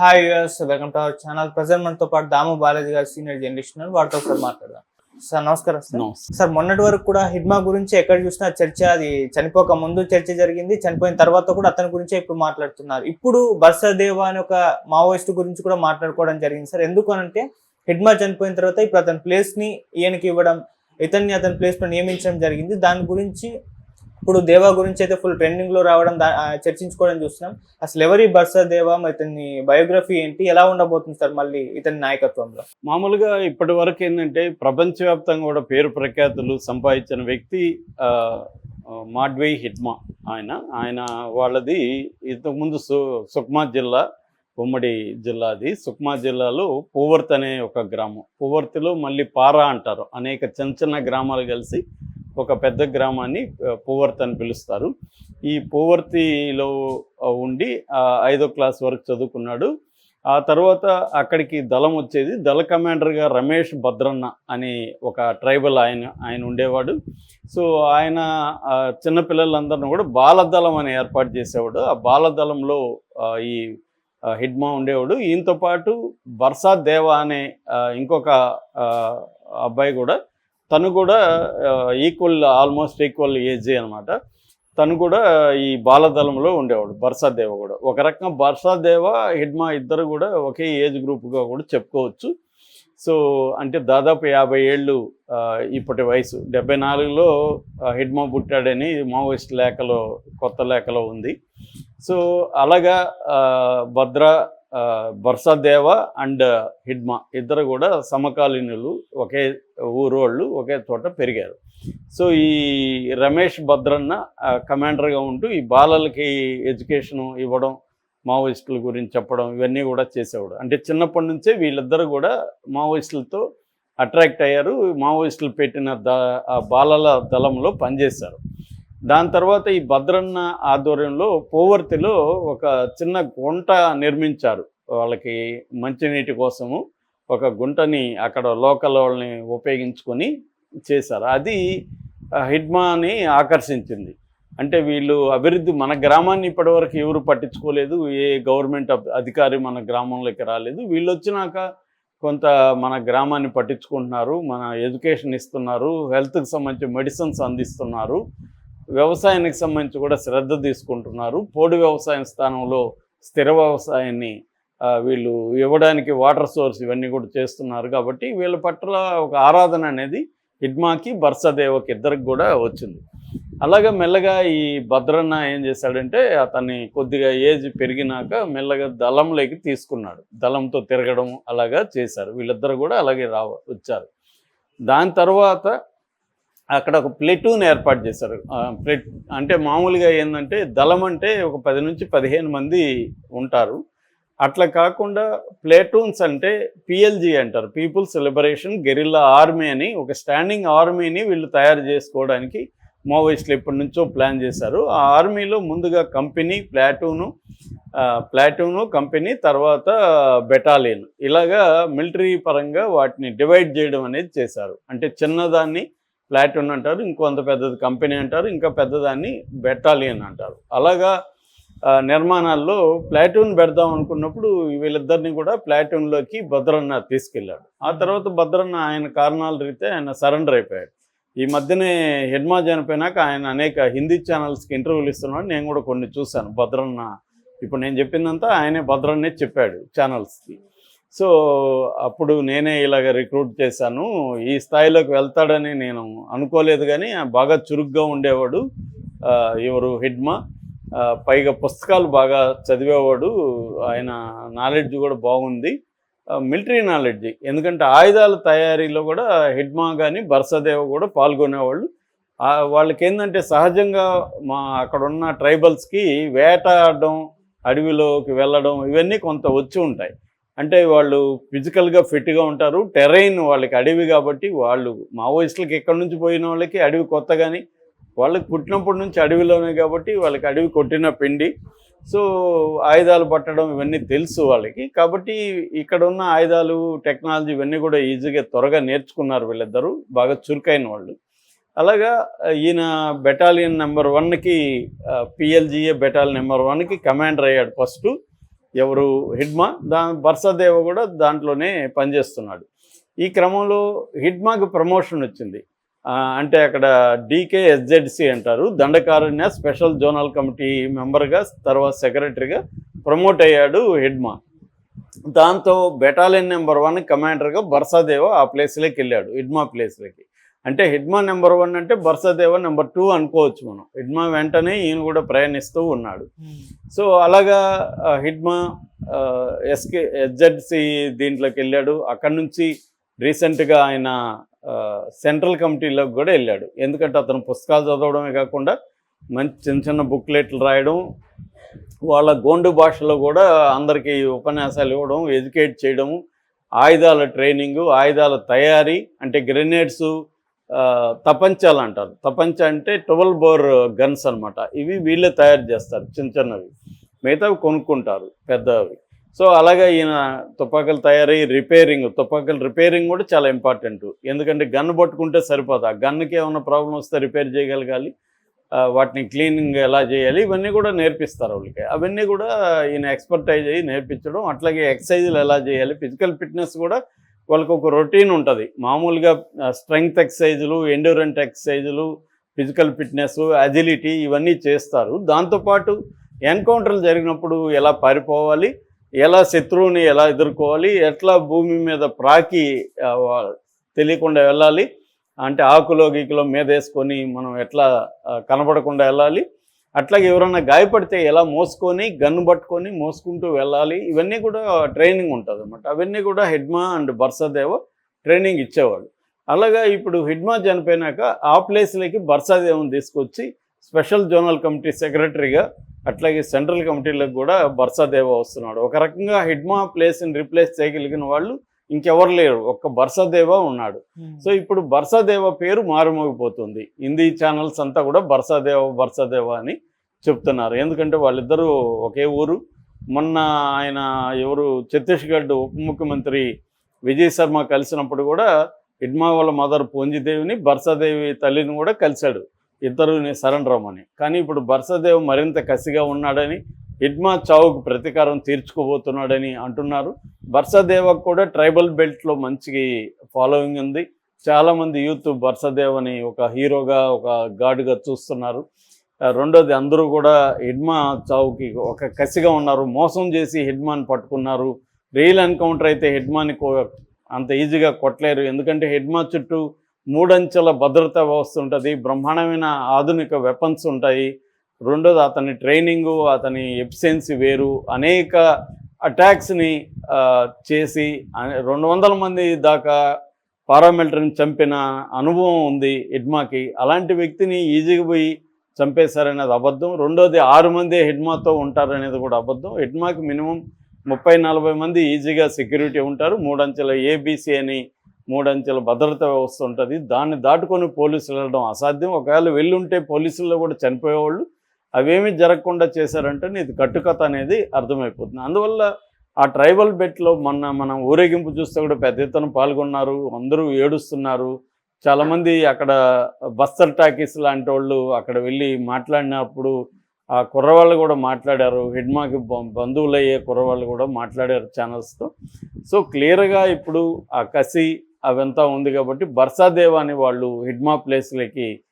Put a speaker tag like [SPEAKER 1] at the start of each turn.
[SPEAKER 1] Hi US welcome to our channel present మనతో పాటు దాము బాలాజీ గారు సీనియర్ జర్నలిస్ట్ ఉన్నారు. వారితో ఒకసారి మాట్లాడదాం. సార్ నమస్కారం సార్. సార్ మొన్నటి వరకు కూడా హిడ్మా గురించి ఎక్కడ చూసినా చర్చ అది చనిపోక ముందు చర్చ జరిగింది. చనిపోయిన తర్వాత కూడా అతని గురించే ఇప్పుడు మాట్లాడుతున్నారు. ఇప్పుడు బర్సదేవ అనే ఒక మావోయిస్ట్ గురించి కూడా మాట్లాడుకోవడం జరిగింది సార్ ఎందుకు అనంటే హిడ్మా చనిపోయిన తర్వాత ఇప్పుడు అతని ప్లేస్ని ఈయనకి ఇవ్వడం ఇతన్ని అతని ప్లేస్లో నియమించడం జరిగింది. దాని గురించి ఇప్పుడు దేవా గురించి అయితే ఫుల్ ట్రెండింగ్లో రావడం చర్చించుకోవడం చూస్తున్నాం. అసలు ఎవరి బర్సా దేవా? మరి ఇతని బయోగ్రఫీ ఏంటి? ఎలా ఉండబోతుంది సార్ మళ్ళీ ఇతని నాయకత్వంలో?
[SPEAKER 2] మామూలుగా ఇప్పటి వరకు ఏంటంటే ప్రపంచవ్యాప్తంగా కూడా పేరు ప్రఖ్యాతులు సంపాదించిన వ్యక్తి మాడ్వే హిడ్మా ఆయన. ఆయన వాళ్ళది ఇంతకుముందు సు సుక్మా జిల్లా ఉమ్మడి జిల్లాది. సుక్మా జిల్లాలో పూవర్త్ అనే ఒక గ్రామం. పూవర్తిలో మళ్ళీ పారా అంటారు. అనేక చిన్న చిన్న గ్రామాలు కలిసి ఒక పెద్ద గ్రామాన్ని పూవర్తి అని పిలుస్తారు. ఈ పూవర్తిలో ఉండి ఐదో క్లాస్ వరకు చదువుకున్నాడు. ఆ తర్వాత అక్కడికి దళం వచ్చేది. దళ కమాండర్గా రమేష్ భద్రన్న అని ఒక ట్రైబల్ ఆయన ఆయన ఉండేవాడు. సో ఆయన చిన్నపిల్లలందరినీ కూడా బాలదళం అని ఏర్పాటు చేసేవాడు. ఆ బాలదళంలో ఈ హిడ్మా ఉండేవాడు. ఈయనతో పాటు బర్సా దేవా అనే ఇంకొక అబ్బాయి కూడా తను కూడా ఈక్వల్ ఆల్మోస్ట్ ఈక్వల్ ఏజే అనమాట తను కూడా ఈ బాలదళంలో ఉండేవాడు బర్సాదేవ కూడా. ఒక రకంగా బర్సాదేవ హిడ్మా ఇద్దరు కూడా ఒకే ఏజ్ గ్రూప్గా కూడా చెప్పుకోవచ్చు. సో అంటే దాదాపు యాభై ఏళ్ళు ఇప్పటి వయసు. డెబ్బై నాలుగులో హిడ్మా పుట్టాడని మావోయిస్ట్ లేఖలో కొత్త లేఖలో ఉంది. సో అలాగా భద్ర బర్సాదేవ అండ్ హిడ్మా ఇద్దరు కూడా సమకాలీనులు ఒకే ఊరోళ్ళు ఒకే చోట పెరిగారు. సో ఈ రమేష్ భద్రన్న కమాండర్గా ఉంటూ ఈ బాలలకి ఎడ్యుకేషన్ ఇవ్వడం మావోయిస్టుల గురించి చెప్పడం ఇవన్నీ కూడా చేసేవాడు. అంటే చిన్నప్పటి నుంచే వీళ్ళిద్దరూ కూడా మావోయిస్టులతో అట్రాక్ట్ అయ్యారు. మావోయిస్టులు పెట్టిన ద బాలల దళంలో పనిచేశారు. దాని తర్వాత ఈ భద్రన్న ఆధ్వర్యంలో పోవర్తిలో ఒక చిన్న గుంట నిర్మించారు. వాళ్ళకి మంచినీటి కోసము ఒక గుంటని అక్కడ లోకల్ వాళ్ళని ఉపయోగించుకొని చేశారు. అది హిడ్మాని ఆకర్షించింది. అంటే వీళ్ళు అభివృద్ధి మన గ్రామాన్ని ఇప్పటివరకు ఎవరు పట్టించుకోలేదు ఏ గవర్నమెంట్ అబ్- అధికారి మన గ్రామంలోకి రాలేదు. వీళ్ళు వచ్చినాక కొంత మన గ్రామాన్ని పట్టించుకుంటున్నారు మన ఎడ్యుకేషన్ ఇస్తున్నారు హెల్త్కి సంబంధించి మెడిసిన్స్ అందిస్తున్నారు. వ్యవసాయానికి సంబంధించి కూడా శ్రద్ధ తీసుకుంటున్నారు. పోడు వ్యవసాయం స్థానంలో స్థిర వ్యవసాయాన్ని వీళ్ళు ఇవ్వడానికి వాటర్ సోర్స్ ఇవన్నీ కూడా చేస్తున్నారు కాబట్టి వీళ్ళ పట్ల ఒక ఆరాధన అనేది హిడ్మాకి బర్సదేవకి ఇద్దరికి కూడా వచ్చింది. అలాగా మెల్లగా ఈ భద్రన్న ఏం చేశాడంటే అతన్ని కొద్దిగా ఏజ్ పెరిగినాక మెల్లగా దళంలోకి తీసుకున్నాడు. దళంతో తిరగడం అలాగా చేశారు. వీళ్ళిద్దరు కూడా అలాగే రావ వచ్చారు. దాని తర్వాత అక్కడ ఒక ప్లెటూన్ ఏర్పాటు చేశారు. ప్లెట్ అంటే మామూలుగా ఏంటంటే దళం అంటే ఒక పది నుంచి పదిహేను మంది ఉంటారు. అట్లా కాకుండా ప్లేటూన్స్ అంటే పిఎల్జీ అంటారు. పీపుల్స్ లిబరేషన్ గెరిల్లా ఆర్మీ అని ఒక స్టాండింగ్ ఆర్మీని వీళ్ళు తయారు చేసుకోవడానికి మావోయిస్టులు ఎప్పటి నుంచో ప్లాన్ చేశారు. ఆ ఆర్మీలో ముందుగా కంపెనీ ప్లాటూను ప్లాటూను కంపెనీ తర్వాత బెటాలియన్. ఇలాగా మిలిటరీ పరంగా వాటిని డివైడ్ చేయడం అనేది చేశారు. అంటే చిన్నదాన్ని ప్లాటూన్ అంటారు ఇంకొంత పెద్దది కంపెనీ అంటారు ఇంకా పెద్దదాన్ని బెటాలియన్ అంటారు. అలాగా నిర్మాణాల్లో ప్లాటూన్ పెడదాం అనుకున్నప్పుడు వీళ్ళిద్దరిని కూడా ప్లాటూన్లోకి భద్రన్న తీసుకెళ్ళాడు. ఆ తర్వాత భద్రన్న ఆయన కారణాల రీతే ఆయన సరెండర్ అయిపోయాడు. ఈ మధ్యనే హెడ్మా చనిపోయినాక ఆయన అనేక హిందీ ఛానల్స్కి ఇంటర్వ్యూలు ఇస్తున్నాడు. నేను కూడా కొన్ని చూశాను. భద్రన్న ఇప్పుడు నేను చెప్పిందంతా ఆయనే భద్రన్నే చెప్పాడు ఛానల్స్కి. సో అప్పుడు నేనే ఇలాగ రిక్రూట్ చేశాను. ఈ స్థాయిలోకి వెళ్తాడని నేను అనుకోలేదు కానీ బాగా చురుగ్గా ఉండేవాడు ఎవరు హిడ్మా. పైగా పుస్తకాలు బాగా చదివేవాడు. ఆయన నాలెడ్జ్ కూడా బాగుంది. Military knowledge. ఎందుకంటే ఆయుధాల తయారీలో కూడా హిడ్మా కానీ బర్సదేవ కూడా పాల్గొనేవాళ్ళు. వాళ్ళకి ఏంటంటే సహజంగా మా అక్కడ ఉన్న ట్రైబల్స్కి వేటాడడం అడవిలోకి వెళ్ళడం ఇవన్నీ కొంత వచ్చి ఉంటాయి. అంటే వాళ్ళు ఫిజికల్గా ఫిట్గా ఉంటారు. టెరైన్ వాళ్ళకి అడవి కాబట్టి వాళ్ళు మావోయిస్టులకి ఎక్కడి నుంచి పోయిన వాళ్ళకి అడవి కొత్త కానీ వాళ్ళకి పుట్టినప్పటి నుంచి అడవిలోనే కాబట్టి వాళ్ళకి అడవి కొట్టిన పిండి. సో ఆయుధాలు పట్టడం ఇవన్నీ తెలుసు వాళ్ళకి. కాబట్టి ఇక్కడ ఉన్న ఆయుధాలు టెక్నాలజీ ఇవన్నీ కూడా ఈజీగా త్వరగా నేర్చుకున్నారు వీళ్ళిద్దరూ. బాగా చురుకైన వాళ్ళు. అలాగా ఈయన బెటాలియన్ నెంబర్ వన్కి పిఎల్జీఏ బెటాలియన్ నెంబర్ వన్కి కమాండర్ అయ్యాడు ఫస్ట్. ఎవరు హిడ్మా? దా బర్సాదేవ కూడా దాంట్లోనే పనిచేస్తున్నాడు. ఈ క్రమంలో హిడ్మాకు ప్రమోషన్ వచ్చింది. అంటే అక్కడ డీకే ఎస్జెడ్సి అంటారు. దండకారణ్య స్పెషల్ జోనల్ కమిటీ మెంబర్గా తర్వాత సెక్రటరీగా ప్రమోట్ అయ్యాడు హిడ్మా. దాంతో బెటాలియన్ నెంబర్ వన్ కమాండర్గా బర్సాదేవ ఆ ప్లేస్లోకి వెళ్ళాడు హిడ్మా ప్లేస్లోకి. అంటే హిడ్మా నెంబర్ వన్ అంటే బర్సాదేవ నెంబర్ టూ అనుకోవచ్చు మనం. హిడ్మా వెంటనే ఈయన కూడా ప్రయాణిస్తూ ఉన్నాడు. సో అలాగా హిడ్మా ఎస్కే ఎస్జెడ్సి దీంట్లోకి వెళ్ళాడు. అక్కడ నుంచి రీసెంట్గా ఆయన సెంట్రల్ కమిటీలోకి కూడా వెళ్ళాడు. ఎందుకంటే అతను పుస్తకాలు చదవడమే కాకుండా మంచి చిన్న చిన్న బుక్లెట్లు రాయడం వాళ్ళ గోండు భాషలో కూడా అందరికీ ఉపన్యాసాలు ఇవ్వడం ఎడ్యుకేట్ చేయడము ఆయుధాల ట్రైనింగు ఆయుధాల తయారీ అంటే గ్రెనేడ్స్ తపంచాలు అంటారు. తపంచ అంటే ట్వెల్వ్ బోర్ గన్స్ అన్నమాట. ఇవి వీళ్ళే తయారు చేస్తారు చిన్న చిన్నవి. మిగతావి కొనుక్కుంటారు పెద్దవి. సో అలాగే ఈయన తుపాకులు తయారయ్యి రిపేరింగ్ తుపాకులు రిపేరింగ్ కూడా చాలా ఇంపార్టెంట్. ఎందుకంటే గన్ పట్టుకుంటే సరిపోదు. ఆ గన్కి ఏమైనా ప్రాబ్లం వస్తే రిపేర్ చేయగలగాలి. వాటిని క్లీనింగ్ ఎలా చేయాలి? ఇవన్నీ కూడా నేర్పిస్తారు వాళ్ళకి. అవన్నీ కూడా ఈయన ఎక్స్పర్టైజ్ అయ్యి నేర్పించడం అట్లాగే ఎక్సర్సైజులు ఎలా చేయాలి? ఫిజికల్ ఫిట్నెస్ కూడా వాళ్ళకి ఒక రొటీన్ ఉంటుంది. మామూలుగా స్ట్రెంగ్త్ ఎక్సర్సైజులు ఎండ్యూరెంట్ ఎక్సర్సైజులు ఫిజికల్ ఫిట్నెస్ అజిలిటీ ఇవన్నీ చేస్తారు. దాంతోపాటు ఎన్కౌంటర్లు జరిగినప్పుడు ఎలా పారిపోవాలి ఎలా శత్రువుని ఎలా ఎదుర్కోవాలి ఎట్లా భూమి మీద ప్రాకి తెలియకుండా వెళ్ళాలి అంటే ఆకులో గీకులో మీద వేసుకొని మనం ఎట్లా కనపడకుండా కనబడకుండా వెళ్ళాలి అట్లాగే ఎవరన్నా గాయపడితే ఎలా మోసుకొని గన్ను పట్టుకొని మోసుకుంటూ వెళ్ళాలి? ఇవన్నీ కూడా ట్రైనింగ్ ఉంటుంది అనమాట అవన్నీ కూడా హిడ్మా అండ్ బర్సాదేవ్ ట్రైనింగ్ ఇచ్చేవాడు అలాగా ఇప్పుడు హిడ్మా చనిపోయినాక ఆ ప్లేస్లోకి బర్సాదేవ్ని తీసుకొచ్చి స్పెషల్ జోనల్ కమిటీ సెక్రటరీగా అట్లాగే సెంట్రల్ కమిటీలకు కూడా బర్సాదేవ వస్తున్నాడు. ఒక రకంగా హిడ్మా ప్లేస్ని రిప్లేస్ చేయగలిగిన వాళ్ళు ఇంకెవరు లేరు. ఒక్క బర్సాదేవ ఉన్నాడు. సో ఇప్పుడు బర్సాదేవ పేరు మారుమోగిపోతుంది. హిందీ ఛానల్స్ అంతా కూడా బర్సాదేవ బర్సాదేవ అని చెప్తున్నారు. ఎందుకంటే వాళ్ళిద్దరూ ఒకే ఊరు. మొన్న ఆయన ఎవరు? ఛత్తీస్గఢ్ ఉప ముఖ్యమంత్రి విజయ్ శర్మ కలిసినప్పుడు కూడా ఇడ్మా వాళ్ళ మదర్ పూంజిదేవిని బర్సాదేవి తల్లిని కూడా కలిశాడు. ఇద్దరుని సరెండర్ అవ్వమని కానీ ఇప్పుడు బర్సాదేవ్ మరింత కసిగా ఉన్నాడని ఇడ్మా చావుకు ప్రతీకారం తీర్చుకోబోతున్నాడని అంటున్నారు. బర్సదేవకు కూడా ట్రైబల్ బెల్ట్లో మంచి ఫాలోయింగ్ ఉంది. చాలామంది యూత్ బర్సదేవ్ అని ఒక హీరోగా ఒక గాడ్గా చూస్తున్నారు. రెండోది అందరూ కూడా హిడ్మా చావుకి ఒక కసిగా ఉన్నారు. మోసం చేసి హిడ్మాని పట్టుకున్నారు. రియల్ ఎన్కౌంటర్ అయితే హిడ్మాని అంత ఈజీగా కొట్టలేరు. ఎందుకంటే హిడ్మా చుట్టూ మూడంచెల భద్రతా వ్యవస్థ ఉంటుంది. బ్రహ్మాండమైన ఆధునిక వెపన్స్ ఉంటాయి. రెండోది అతని ట్రైనింగు అతని ఎఫిషియన్సీ వేరు. అనేక అటాక్స్ని చేసి రెండు వందల మంది దాకా పారామిలిటరీని చంపిన అనుభవం ఉంది హిడ్మాకి. అలాంటి వ్యక్తిని ఈజీగా పోయి చంపేశారనేది అబద్ధం. రెండోది ఆరు మంది హిడ్మాతో ఉంటారనేది కూడా అబద్ధం. హిడ్మాకి మినిమం ముప్పై నలభై మంది ఈజీగా సెక్యూరిటీ ఉంటారు. మూడంచెల ఏబీసీ అని మూడంచెల భద్రత వ్యవస్థ ఉంటుంది. దాన్ని దాటుకొని పోలీసులు వెళ్ళడం అసాధ్యం. ఒకవేళ వెళ్ళుంటే పోలీసుల్లో కూడా చనిపోయేవాళ్ళు అవేమీ జరగకుండా చేశారంటే నీది కట్టుకథ అనేది అర్థమైపోతుంది. అందువల్ల ఆ ట్రైబల్ బెట్లో మొన్న మనం ఊరేగింపు చూస్తే కూడా పెద్ద ఎత్తున పాల్గొన్నారు అందరూ ఏడుస్తున్నారు. చాలామంది అక్కడ బస్తర్ టాకీస్ లాంటి వాళ్ళు అక్కడ వెళ్ళి మాట్లాడినప్పుడు ఆ కుర్రవాళ్ళు కూడా మాట్లాడారు. హిడ్మాకి బంధువులయ్యే కుర్రవాళ్ళు కూడా మాట్లాడారు ఛానల్స్తో. సో క్లియర్గా ఇప్పుడు ఆ కసి అవంతా ఉంది కాబట్టి బర్సాదేవ్ అని వాళ్ళు హిడ్మా ప్లేస్లకి